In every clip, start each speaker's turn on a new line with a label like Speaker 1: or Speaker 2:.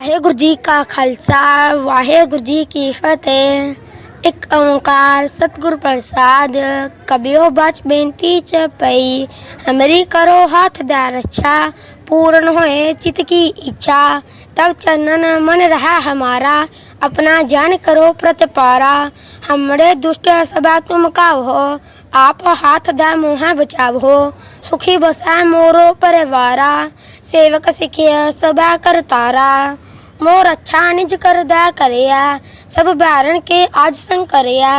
Speaker 1: वाहेगुरु जी का खालसा वाहेगुरु जी की फतेह। एक ओंकार सतगुरु प्रसाद कबियो बच बेनती च पई हमरी करो हाथ दा रक्षा, पूर्ण होए चित की इच्छा। तब चनन मन रहा हमारा, अपना जान करो प्रतिपारा हमरे दुष्ट सभा तुम का हो, आप हाथ दा मुहा बचाव हो। सुखी बसा मोरो परिवारा, सेवक सिखिय सभा कर तारा। मोर अच्छा निज कर दा करया, सब बैरन के आज संग करया।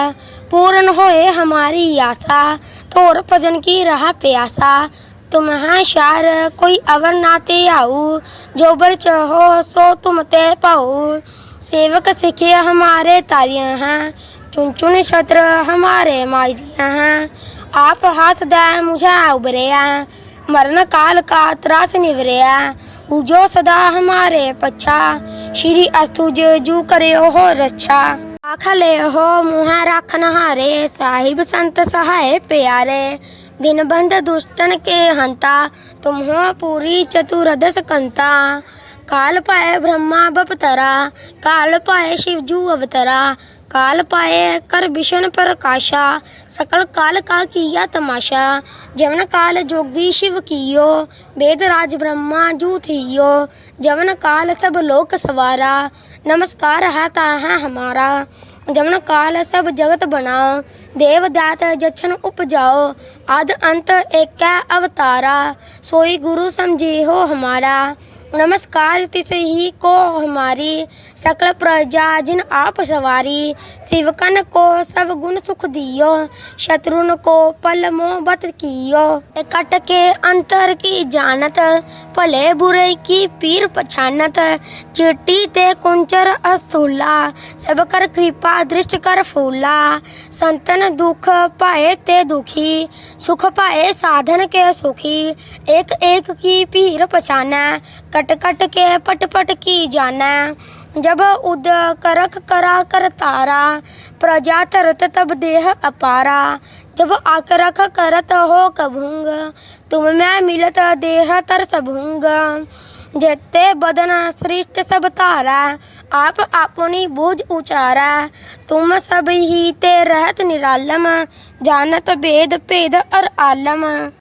Speaker 1: पूर्ण होए हमारी आशा, तोर भजन की रहा प्यासा। तुम हैं शार कोई अवर नाते आऊ, जो बर चाहो सो तुम ते पाओ सेवक सिखे हमारे तारियाँ हैं, चुन चुन छत्र हमारे मारियाँ हैं। आप हाथ दे मुझे उभरिया, मरण काल का त्रास निवरिया। जो सदा हमारे पच्छा श्री अस्तुज जू करे हो रक्षा आखले हो मुँह रखन हारे साहिब संत सहाय प्यारे दिन बंद दुष्टन के हंता तुम हो पूरी चतुरदस कंता काल पाए ब्रह्मा बपतरा काल पाए शिवजू अवतरा काल पाए कर विष्णु प्रकाशा सकल काल का किया तमाशा जवन काल जोगी शिव कियो वेद राज ब्रह्मा जू थियो जवन काल सब लोक सवारा नमस्कार है ताहा हमारा जमन काल सब जगत बनाओ देवदात जछन उपजाओ आद अंत एक अवतारा सोई गुरु समझे हो हमारा नमस्कार तिस ही को हमारी सकल प्रजा, जिन आप सवारी शिवकन को सब गुण सुख दियो, शत्रुन को पल मोहबत कियो। कट के अंतर की जानत, भले बुरे की पीर पछानत चिट्टी ते कुंचर अस्तूला सब कर कृपा दृष्ट कर फूला। संतन दुख पाए ते दुखी, सुख पाए साधन के सुखी, एक एक की पीर पछाना कट कट के पट पट की जाना। जब उद करक करा कर तारा, प्रजा तरत तब देह अपारा। जब आकरख करत हो कभुंग, तुम मैं मिलत देह तर सबुंग। जेते बदन सृष्ट सब तारा, आप अपनी बूझ उचारा। तुम सब ही ते रहत निरालम, जानत वेद भेद और आलम।